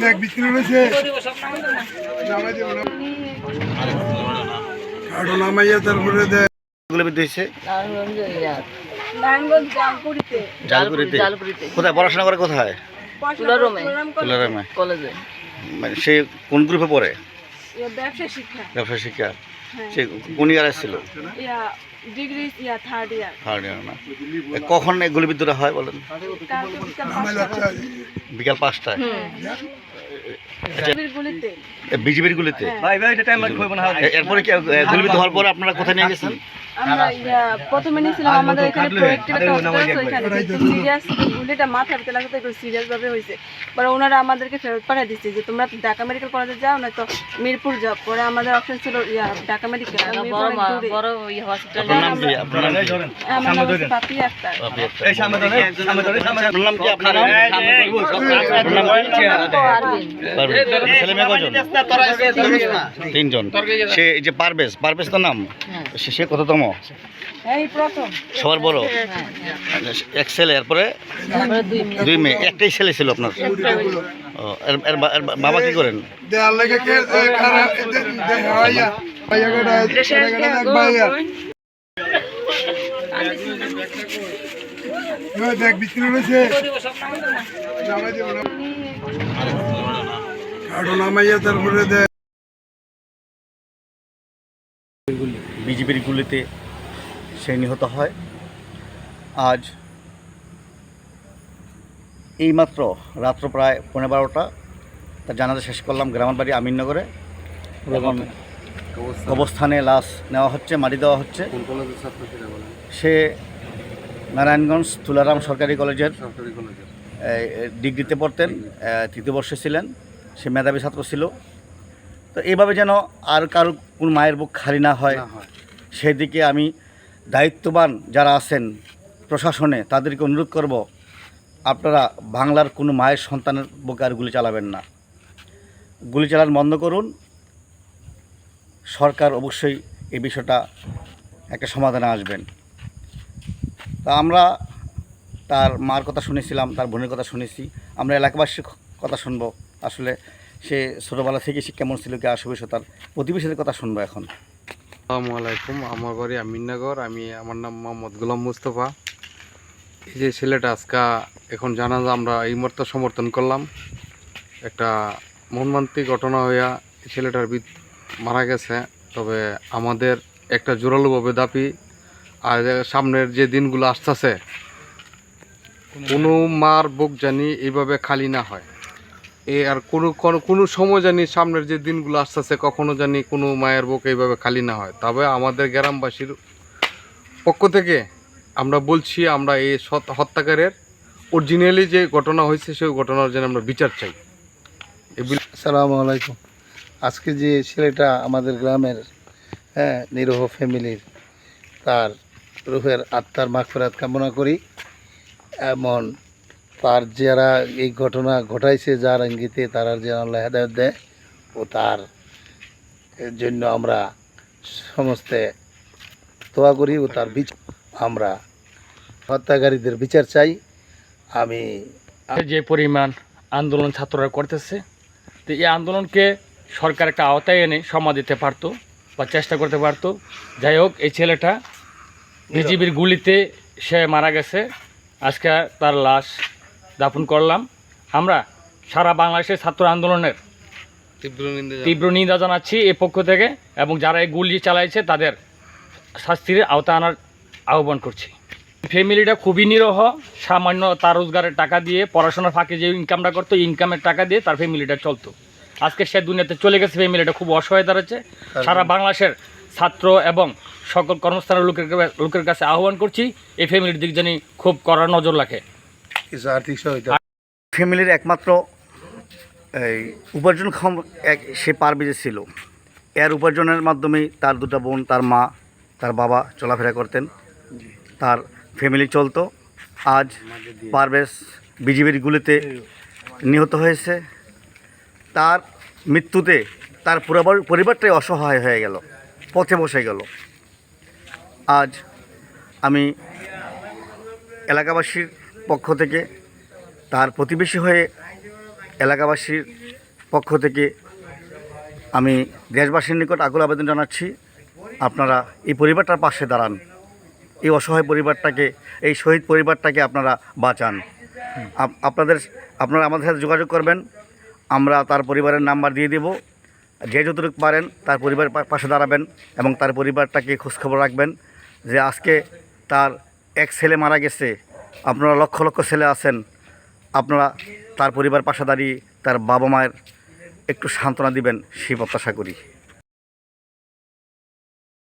দেখ বিক্রি কাটো নামাইয়া তারপরে দেখ বিদ্যুৎ হয়েছে জালপুরিতে কোথায়? পড়াশোনা করে কোথায়? তুলারামে কলেজে। মানে সে কোন গ্রুপে পড়ে? ব্যবসা শিক্ষা। ব্যবসা শিক্ষা। হ্যাঁ। সে কোন ইয়ারে ছিল ইয়া ডিগ্রি ইয়া থার্ড ইয়ার থার্ড ইয়ার না? কখন এই গুলি বিদ্যুৎ হয় বলেন? বিকাল পাঁচটায়। বিজেপির গুলিতে? হ্যাঁ। এরপরে কি গুলি বিদ্যুৎ হওয়ার পরে আপনারা কোথায় নিয়ে গেছেন? আমরা প্রথমে নিয়েছিলাম আমাদের এখানে প্রোয়েক্টিভ একটা হসপিটাল আছে ওইখানে সিরিয়াস গুলিটা মাথার ভিতরে লাগতে সিরিয়াস ভাবে হয়েছে। পরে ওনারা আমাদেরকে ফেরত পাঠিয়ে দিচ্ছে যে তোমরা ঢাকা মেডিকেল কলেজে যাও না তো মিরপুর যাও। পরে আমাদের অপশন ছিল ঢাকা মেডিকেল তিনজন। সে যে পারভেজ পারভেজ তো নাম? হ্যাঁ। সে কততম? এই প্রথম। সবার বড়? এক ছেলে এরপরে? দুই মেয়ে। একটাই ছেলে ছিল আপনার? ও, এর বাবা কি করেন? বিক্রি নামাইয়া তারপরে দেখ বিজেপির গুলিতে সে নিহত হয়। আজ এইমাত্র রাত্র প্রায় পনেরো বারোটা তার জানাজা শেষ করলাম গ্রামের বাড়ি আমিননগরে অবস্থানে লাশ নেওয়া হচ্ছে মাটি দেওয়া হচ্ছে। সে নারায়ণগঞ্জ তুলারাম সরকারি কলেজের ডিগ্রিতে পড়তেন তৃতীয় বর্ষে ছিলেন। সে মেধাবী ছাত্র ছিল। তো এইভাবে যেন আর কারও কোন মায়ের বুক খালি না হয়। সেদিকে আমি দায়িত্ববান যারা আছেন প্রশাসনে, তাদেরকে অনুরোধ করব, আপনারা বাংলার কোনো মায়ের সন্তানের বুকে আর গুলি চালাবেন না। গুলি চালান বন্ধ করুন। সরকার অবশ্যই এই বিষয়টা একটা সমাধানে আসবেন। তা আমরা তার মার কথা শুনেছিলাম, তার বোনের কথা শুনেছি। আমরা এলাকাবাসীর কথা শুনব। আসলে সে ছোটোবেলা থেকে সে কেমন ছিল, কি আসবে তার প্রতিবেশীদের কথা শুনব এখন। আসসালামু আলাইকুম। আমার বাড়ি আমিননগর। আমি, আমার নাম মোহাম্মদ গোলাম মুস্তফা। এই যে ছেলেটা আজকে, এখন জানা আমরা এই মুহূর্তে সমর্থন করলাম। একটা মর্মান্তিক ঘটনা হইয়া ছেলেটার মারা গেছে। তবে আমাদের একটা জোরালোভাবে দাপি আর সামনের যে দিনগুলো আসতেছে, কোনো মার বুক জানি এইভাবে খালি না হয়। এ আর কোনো কোনো কোনো সময় জানি সামনের যে দিনগুলো আসতেছে, কখনো জানি কোনো মায়ের বুক এইভাবে খালি না হয়। তবে আমাদের গ্রামবাসীর পক্ষ থেকে আমরা বলছি, আমরা এই হত্যাকারের অরিজিনালি যে ঘটনা হয়েছে, সেই ঘটনার যেন আমরা বিচার চাই। আসসালামু আলাইকুম। আজকে যে ছেলেটা আমাদের গ্রামের হ্যাঁ নিরহ ফ্যামিলির, তার রুহের আত্মার মাগফেরাত কামনা করি। এমন তার যারা এই ঘটনা ঘটাইছে যার ইঙ্গিতে তারা যেন আল্লাহ হেদায়ত দেয় ও তার এর জন্য আমরা সমস্তে দোয়া করি ও তার বিচার আমরা হত্যাকারীদের বিচার চাই। আমি যে পরিমাণ আন্দোলন ছাত্ররা করতেছে তো এই আন্দোলনকে সরকার একটা আওতায় এনে সমা দিতে পারতো বা চেষ্টা করতে পারতো। যাই হোক এই ছেলেটা বিজিবির গুলিতে সে মারা গেছে। আজকে তার লাশ দাফন করলাম। আমরা সারা বাংলাদেশের ছাত্র আন্দোলনের তীব্র নিন্দা জানাচ্ছি। এ পক্ষ থেকে এবং যারা এই গুলি চালাইছে তাদের শাস্তির আওতা আনার আহ্বান করছি। ফ্যামিলিটা খুবই নিরহ সামান্য তার রোজগারের টাকা দিয়ে পড়াশোনার ফাঁকে যে ইনকামটা করতো ইনকামের টাকা দিয়ে তার ফ্যামিলিটা চলতো। আজকে সে দুনিয়াতে চলে গেছে ফ্যামিলিটা খুব অসহায় দাঁড়াচ্ছে। সারা বাংলাদেশের ছাত্র এবং সকল কর্মস্থানের লোকের লোকের কাছে আহ্বান করছি এই ফ্যামিলির দিক জানি খুব কড়া নজর রাখে। কিছু আর্থিক সহায়তা ফ্যামিলির একমাত্র, এই উপার্জনক্ষম এক, সে পারবেজে ছিল। এর উপার্জনের মাধ্যমে তার দুটো বোন, তার মা, তার বাবা চলাফেরা করতেন। তার ফ্যামিলি চলতো। আজ পারভেজ বিজিবির গুলিতে নিহত হয়েছে। তার মৃত্যুতে তার পুরো পরিবারটাই অসহায় হয়ে গেল, পথে বসে গেল। আজ আমি এলাকাবাসীর পক্ষ থেকে, তার প্রতিবেশী হয়ে এলাকাবাসীর পক্ষ থেকে আমি দেশবাসীর নিকট আকুল আবেদন জানাচ্ছি, আপনারা এই পরিবারটার পাশে দাঁড়ান। এই অসহায় পরিবারটাকে, এই শহীদ পরিবারটাকে আপনারা বাঁচান। আপ- আপনাদের, আপনারা আমাদের সাথে যোগাযোগ করবেন। আমরা তার পরিবারের নাম্বার দিয়ে দেব। যে যতটুকু পারেন তার পরিবারের পা- পাশে দাঁড়াবেন এবং তার পরিবারটাকে খোঁজখবর রাখবেন যে আজকে তার এক ছেলে মারা গেছে। আপনারা লক্ষ লক্ষ ছেলে আছেন, আপনারা তার পরিবার পাশে দাঁড়িয়ে তার বাবা মায়ের একটু সান্ত্বনা দিবেন, সেই প্রত্যাশা করি।